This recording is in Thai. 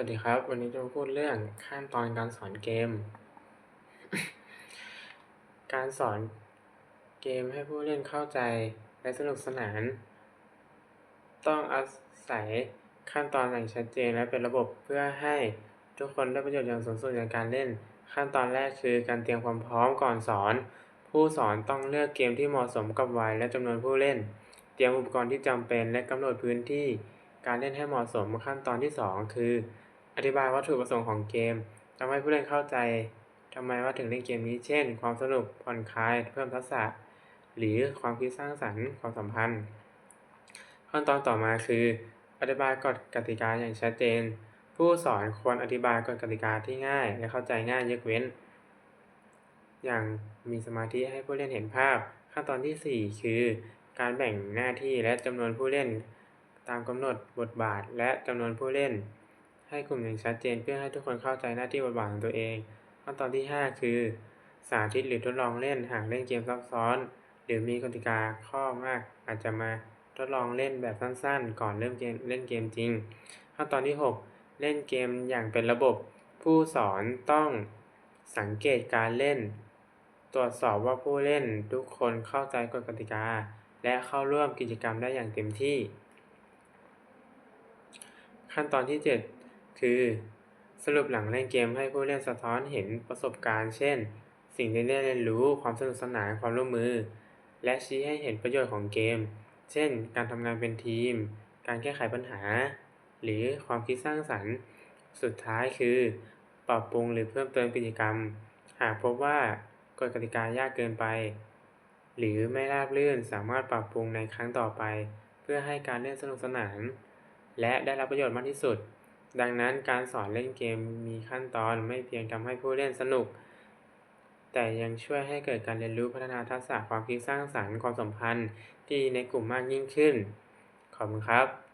วัสดีครับ วันนี้จะมาพูดเรื่องขั้นตอนการสอนเกม การสอนเกมให้ผู้เล่นเข้าใจและสนุกสนาน ต้องอาศัยขั้นตอนอย่างชัดเจนและเป็นระบบเพื่อให้ทุกคนได้ประโยชน์อย่างสูงสุดในกการเล่น ขั้นตอนแรกคือการเตรียมความพร้อมก่อนสอน ผู้สอนต้องเลือกเกมที่เหมาะสมกับวัยและจำนวนผู้เล่น เตรียมอุปกรณ์ที่จำเป็นและกำหนดพื้นที่การเล่นให้เหมาะสมขั้นตอนที่ 2 คือ อธิบายวัตถุประสงค์ของเกมทำให้ผู้เล่นเข้าใจทำไมว่าถึงเล่นเกมนี้ เช่น ความสนุก ผ่อนคลาย เพิ่มทักษะ หรือความคิดสร้างสรรค์ ความสัมพันธ์ ขั้นตอนต่อมาคือ อธิบายกฎกติกาอย่างชัดเจน ผู้สอนควรอธิบายกฎกติกาที่ง่าย และเข้าใจง่ายยกเว้น อย่างมีสมาธิให้ผู้เล่นเห็นภาพ ขั้นตอนที่ 4 คือ การแบ่งหน้าที่และจำนวนผู้เล่น ตามกำหนดบทบาทและจำนวนผู้เล่น ให้กลุ่มอย่างชัดเจนเพื่อให้ทุกคนเข้าใจหน้าที่บทบาทของตัวเอง ขั้นตอนที่ 5 คือ สาธิตหรือทดลองเล่นหากเล่นเกมซับซ้อน หรือมีกติกาข้อมากอาจจะมาทดลองเล่นแบบสั้นๆ ก่อนเริ่มเกมเล่นเกมจริง ขั้นตอนที่ 6 เล่นเกมอย่างเป็นระบบ ผู้สอนต้องสังเกตการเล่น ตรวจสอบว่าผู้เล่นทุกคนเข้าใจกฎกติกา และเข้าร่วมกิจกรรมได้อย่างเต็มที่ ขั้นตอนที่ 7 คือสรุปหลังเล่นเกมให้ผู้เล่นสะท้อนเห็นประสบการณ์ เช่น สิ่งที่ได้เรียนรู้ความสนุกสนานความร่วมมือ และชี้ให้เห็นประโยชน์ของเกม เช่น การทำงานเป็นทีม การแก้ไขปัญหา หรือความคิดสร้างสรรค์ สุดท้ายคือ ปรับปรุงหรือเพิ่มเติมกิจกรรม หากพบว่ากฎกติกายากเกินไป หรือไม่ราบรื่นสามารถปรับปรุงในครั้งต่อไป เพื่อให้การเล่นสนุกสนาน และได้รับประโยชน์มากที่สุด ดังนั้นการสอนเล่นเกมมีขั้นตอนไม่เพียงทำให้ผู้เล่นสนุก แต่ยังช่วยให้เกิดการเรียนรู้พัฒนาทักษะความคิดสร้างสรรค์ความสัมพันธ์ที่ในกลุ่มมากยิ่งขึ้น ขอบคุณครับ